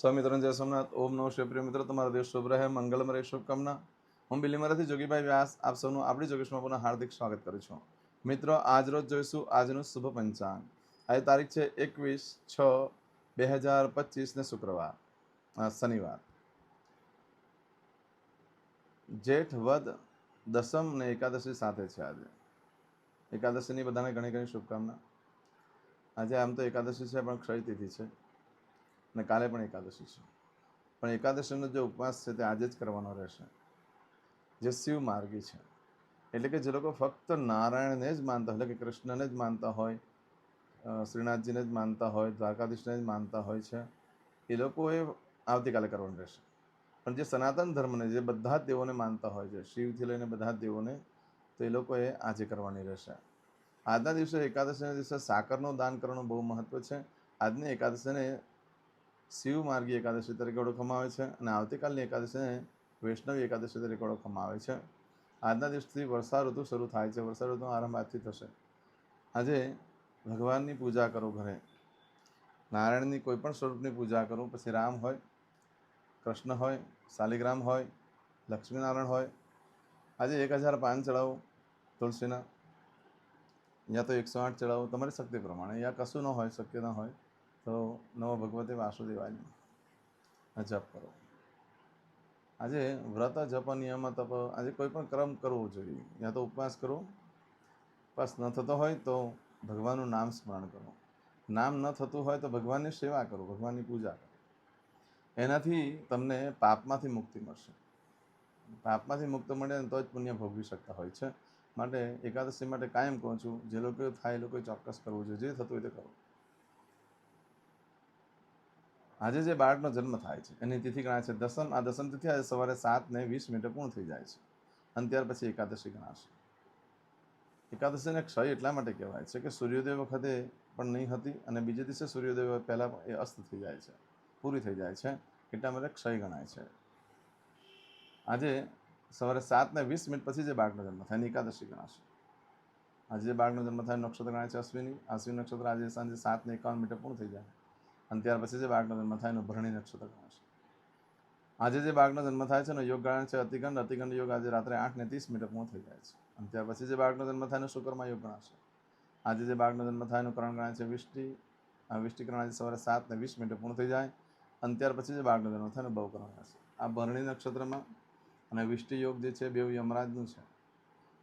સ્વામિત્રણ જય સોમનાથ, ઓમ નમઃ શિવપ્રિય મિત્રો, તમારો દેશ શુભ રહે. મંગલમ રહે. શુભકામના. હું બિલીમરાથી જોગીભાઈ વ્યાસ. આપ સૌનું આપણી જોગેશમાં પુનઃ હાર્દિક સ્વાગત કરું છું. મિત્રો, આજ રોજ જોઈશું આજનું શુભ પંચાંગ. આજે તારીખ છે એકવીસ છ બે હજાર પચીસને શુક્રવાર શનિવાર. જેઠ, વદ, દસમ ને એકાદશી સાથે છે આજે. એકાદશીની બધાને ઘણી ઘણી શુભકામના. આજે આમ તો એકાદશી છે, પણ ક્ષય તિથિ છે. અને કાલે પણ એકાદશી છે. પણ એકાદશીનો જે ઉપવાસ છે તે આજે જ કરવાનો રહેશે. જે શિવ માર્ગી છે. એટલે કે જે લોકો ફક્ત નારાયણને જ માનતા હોય, એટલે કે કૃષ્ણને જ માનતા હોય શ્રીનાથજીને જ માનતા હોય, દ્વારકાધીશને જ માનતા હોય છે, એ લોકોએ આવતીકાલે કરવાનું રહેશે. પણ જે સનાતન ધર્મને, જે બધા જ દેવોને માનતા હોય છે, શિવથી લઈને બધા જ દેવોને, તો એ લોકોએ આજે કરવાની રહેશે. આજના દિવસે એકાદશીના દિવસે સાકરનું દાન કરવાનું બહુ મહત્ત્વ છે. આજની એકાદશીને શિવ માર્ગી એકાદશી તરીકે ઓળખવામાં આવે છે અને આવતીકાલની એકાદશીને વૈષ્ણવી એકાદશી તરીકે ઓળખવામાં આવે છે. આજના દિવસથી વર્ષા ઋતુ શરૂ થાય છે. વર્ષા ઋતુનો આરંભ આજથી થશે. આજે ભગવાનની પૂજા કરો ઘરે. નારાયણની કોઈ પણ સ્વરૂપની પૂજા કરો. પછી રામ હોય, કૃષ્ણ હોય, શાલિગ્રામ હોય, લક્ષ્મીનારાયણ હોય. આજે એક હજાર પાંચ ચડાવો તુલસીના. યા તો એકસો આઠ ચડાવો. તમારી શક્તિ પ્રમાણે. યા કશું ન હોય, શક્ય ન હોય. તો નવો ભગવતે વાસુદેવાય જપ કરો. આજે વ્રત, જપ, નિયમ, તપ આજે કોઈ પણ ક્રમ કરવો જોઈએ. યા તો ઉપવાસ કરો. ઉપવાસ ન થતો હોય તો ભગવાનનું નામ સ્મરણ કરો. નામ ન થતું હોય તો ભગવાનની સેવા કરો, ભગવાનની પૂજા કરો. એનાથી તમને પાપમાંથી મુક્તિ મળશે. પાપમાંથી મુક્ત મળે તો જ પુણ્ય ભોગવી શકતા હોય છે. માટે એકાદશી માટે કાયમ કહું છું, જે લોકો થાય એ લોકોએ ચોક્કસ કરવું જોઈએ. જે થતું હોય તે કરો. આજે જે બાળકનો જન્મ થાય છે, એની તિથિ ગણાય છે દસમ. આ દસમ તિથિ આજે સવારે સાત ને વીસ મિનિટે પૂર્ણ થઈ જાય છે અને ત્યાર પછી એકાદશી ગણાશે. એકાદશીને ક્ષય એટલા માટે કહેવાય છે કે સૂર્યોદય વખતે પણ નહીં હતી અને બીજે દિવસે સૂર્યોદય પહેલાં એ અસ્ત થઈ જાય છે, પૂરી થઈ જાય છે. એટલા માટે ક્ષય ગણાય છે. આજે સવારે સાત ને વીસ મિનિટ પછી જે બાળકનો જન્મ થાય, એની એકાદશી ગણાશે. આજે જે બાળકનો જન્મ થાય, નક્ષત્ર ગણાય છે અશ્વિની. અશ્વિની નક્ષત્ર આજે સાંજે સાત ને એકાવન મિનિટે પૂર્ણ થઈ જાય. અને ત્યાર પછી જે બાળકનો જન્મ થાય એનું ભરણી નક્ષત્ર ગણાશે આજે જે બાળકનો જન્મ થાય છે એનો યોગ ગણાય છે અતિગંડ અતિગંડ યોગ આજે રાત્રે આઠ ને ત્રીસ મિનિટ પૂર્ણ થઈ જાય છે. અને ત્યાર પછી જે બાળકનો જન્મ થાય એનો શુક્રમાં યોગ ગણાશે. આજે જે બાળકનો જન્મ થાય એનું કરણ ગણાય છે વિષ્ટિ, આ વિષ્ટિકરણ આજે સવારે સાત ને વીસ મિનિટે પૂર્ણ થઈ જાય. અને ત્યાર પછી જે બાળકનો જન્મ થાય બહુ બહુકરણ ગણાશે. આ ભરણી નક્ષત્રમાં અને વિષ્ટિ યોગ જે છે બે યમરાજનું છે.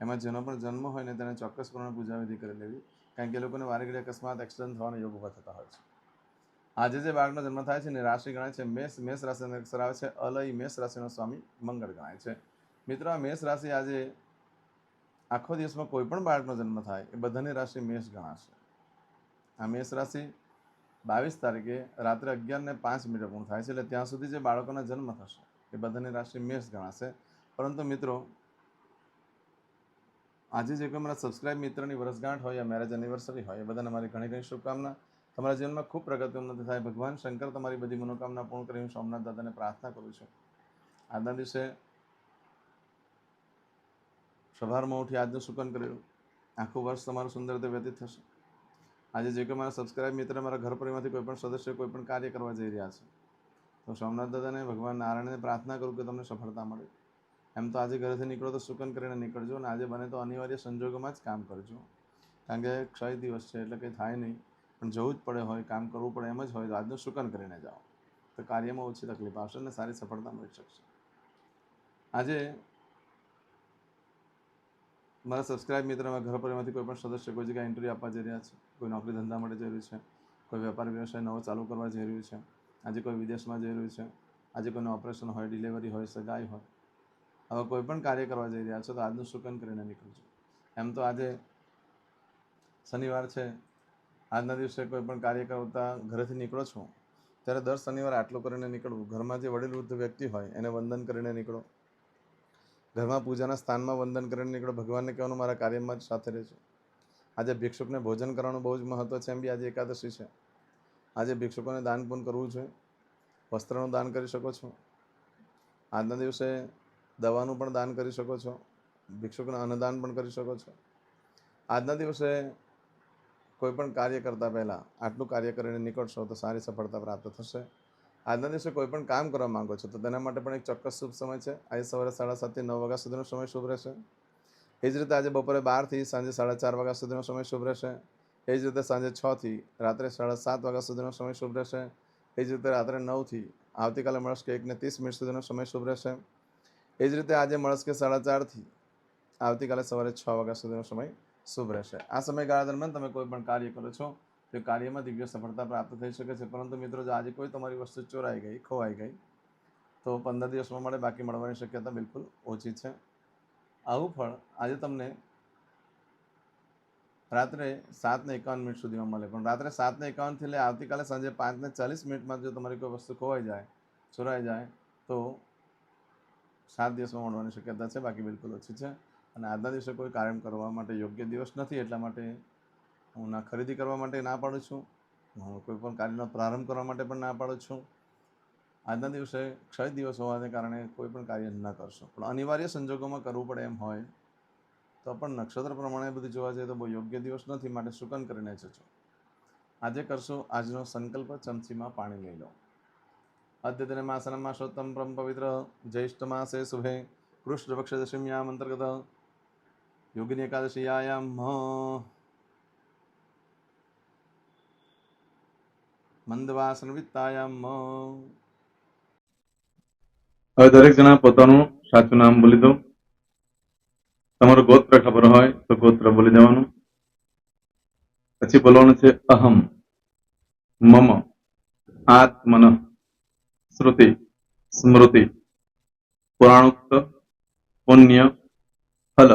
એમાં જેનો પણ જન્મ હોય ને તેને ચોક્કસ પ્રમાણે પૂજા વિધિ કરી લેવી. કારણ કે લોકોને વારે ઘડી અકસ્માત, એક્સિડન્ટ થવાનો યોગ ઊભા થતા હોય છે. આજે જે બાળકનો જન્મ થાય છે ને રાશિ ગણાય છે મેષ મેષ રાશિનો અક્ષર આવે છે અલય, મેષ રાશિનો સ્વામી મંગળ ગણાય છે. મિત્રો, આ મેષ રાશિ આજે આખો દિવસમાં કોઈ પણ બાળકનો જન્મ થાય એ બધાની રાશિ મેષ ગણાશે. આ મેષ રાશિ બાવીસ તારીખે રાત્રે અગિયાર ને પાંચ મિનિટે પૂર્ણ થાય છે એટલે ત્યાં સુધી જે બાળકોના જન્મ થશે એ બધાની રાશિ મેષ ગણાશે. પરંતુ મિત્રો, આજે જે કોઈ મારા સબસ્ક્રાઇબ મિત્રની વર્ષગાંઠ હોય યા મેરેજ એનિવર્સરી હોય, એ બધાને મારી ઘણી ઘણી શુભકામના. તમારા જીવનમાં ખૂબ પ્રગતિ ઉન્નતિ થાય. ભગવાન શંકર તમારી બધી મનોકામના પૂર્ણ કરી હું સોમનાથ દાદાને પ્રાર્થના કરું છું. આજના દિવસે સવારમાં ઉઠી આજનું સુકન કર્યું આખું વર્ષ તમારું સુંદર રીતે વ્યતીત થશે. આજે જે કોઈ મારા સબસ્ક્રાઇબ મિત્ર મારા ઘર પરિવારમાંથી કોઈ પણ સદસ્ય કોઈ પણ કાર્ય કરવા જઈ રહ્યા છે, તો સોમનાથ દાદાને, ભગવાન નારાયણને પ્રાર્થના કરું કે તમને સફળતા મળે. એમ તો આજે ઘરેથી નીકળો તો સુકન કરીને નીકળજો અને આજે બને તો અનિવાર્ય સંજોગોમાં જ કામ કરજો. કારણ કે ક્ષય દિવસ છે એટલે કંઈ થાય નહીં. પણ જવું જ પડે હોય, કામ કરવું પડે, એમ જ હોય, તો આજનું સુકન કરીને જાઓ. તો કાર્યમાં ઓછી તકલીફ આવશે અને સારી સફળતા મળી શકશે. આજે મારા સબસ્ક્રાઇબ મિત્રમાં ઘર પરિવારમાંથી કોઈ પણ સદસ્ય કોઈ જગ્યાએ ઇન્ટરવ્યૂ આપવા જઈ રહ્યા છે, કોઈ નોકરી ધંધા માટે જઈ રહ્યું છે, કોઈ વેપાર વ્યવસાય નવો ચાલુ કરવા જઈ રહ્યું છે, આજે કોઈ વિદેશમાં જઈ રહ્યું છે, આજે કોઈનું ઓપરેશન હોય ડિલિવરી હોય, સગાઈ હોય હવે કોઈ પણ કાર્ય કરવા જઈ રહ્યા છો, તો આજનું સુકન કરીને નીકળજો. એમ તો આજે શનિવાર છે આજના દિવસે કોઈ પણ કાર્ય કરતા ઘરેથી નીકળો છો, ત્યારે દર શનિવારે આટલું કરીને નીકળવું. ઘરમાં જે વડીલ વૃદ્ધ વ્યક્તિ હોય, એને વંદન કરીને નીકળો. ઘરમાં પૂજાના સ્થાનમાં વંદન કરીને નીકળો. ભગવાનને કહેવાનું, મારા કાર્યમાં જ સાથે રહેજો. આજે ભિક્ષુકને ભોજન કરવાનું બહુ જ મહત્ત્વ છે એમ બી આજે એકાદશી છે. આજે ભિક્ષુકોને દાન પણ કરવું છે વસ્ત્રનું દાન કરી શકો છો. આજના દિવસે દવાનું પણ દાન કરી શકો છો. ભિક્ષુકને અન્નદાન પણ કરી શકો છો. આજના દિવસે કોઈ પણ કાર્ય કરતાં પહેલાં આટલું કાર્ય કરીને નીકળશો તો સારી સફળતા પ્રાપ્ત થશે. આજના દિવસે કોઈ પણ કામ કરવા માંગો છો તો તેના માટે પણ એક ચોક્કસ શુભ સમય છે. આજે સવારે સાડા સાતથી નવ વાગ્યા સુધીનો સમય શુભ રહેશે. એ જ રીતે આજે બપોરે બારથી સાંજે સાડા ચાર વાગ્યા સુધીનો સમય શુભ રહેશે. એ જ રીતે સાંજે છથી રાત્રે સાડા સાત વાગ્યા સુધીનો સમય શુભ રહેશે. એ જ રીતે રાત્રે નવથી આવતીકાલે મળશે એકને ત્રીસ મિનિટ સુધીનો સમય શુભ રહેશે. એ જ રીતે આજે મળશે સાડા ચારથી આવતીકાલે સવારે છ વાગ્યા સુધીનો સમય શુભ રહેશે. આ સમયગાળા દરમિયાન તમે કોઈ પણ કાર્ય કરો છો, તે કાર્યમાં દિવ્ય સફળતા પ્રાપ્ત થઈ શકે છે. પરંતુ મિત્રો, જો આજે કોઈ તમારી વસ્તુ ચોરાઈ ગઈ, ખોવાઈ ગઈ, તો પંદર દિવસમાં મળે, બાકી મળવાની શક્યતા બિલકુલ ઓછી છે. આવું ફળ આજે તમને રાત્રે સાતને એકાવન મિનિટ સુધીમાં મળે. પણ રાત્રે સાતને એકાવનથી લઈ આવતીકાલે સાંજે પાંચ ને ચાલીસ મિનિટમાં જો તમારી કોઈ વસ્તુ ખોવાઈ જાય, ચોરાઈ જાય, તો સાત દિવસમાં મળવાની શક્યતા છે, બાકી બિલકુલ ઓછી છે. અને આજના દિવસે કોઈ કાર્ય કરવા માટે યોગ્ય દિવસ નથી, એટલા માટે હું ના ખરીદી કરવા માટે ના પાડું છું. હું કોઈ પણ કાર્યનો પ્રારંભ કરવા માટે પણ ના પાડું છું. આજના દિવસે ક્ષય દિવસ હોવાને કારણે કોઈ પણ કાર્ય ન કરશો. પણ અનિવાર્ય સંજોગોમાં કરવું પડે એમ હોય, તો પણ નક્ષત્ર પ્રમાણે બધું જોવા જઈએ તો બહુ યોગ્ય દિવસ નથી, માટે શુકન કરીને જજો. આજે કરશો આજનો સંકલ્પ, ચમચીમાં પાણી લઈ લો. અદ્યતન માસન માસોત્તમ પરમ પવિત્ર જૈષ્ઠ માસે શુભે, કૃષ્ણ પક્ષ દશમ્યામ અંતર્ગત યોગિની એકાદશીયાયામ મંદવાસન વિત્તાયામ હવે દરેક જણા પોતાનું સાચું નામ બોલી દો તમારું ગોત્ર ખબર હોય તો ગોત્ર બોલી દેવાનું પછી બોલવાનું છે અહમ મમ આત્મન શ્રુતિ સ્મૃતિ પુરાણોક્ત પુણ્ય ફલ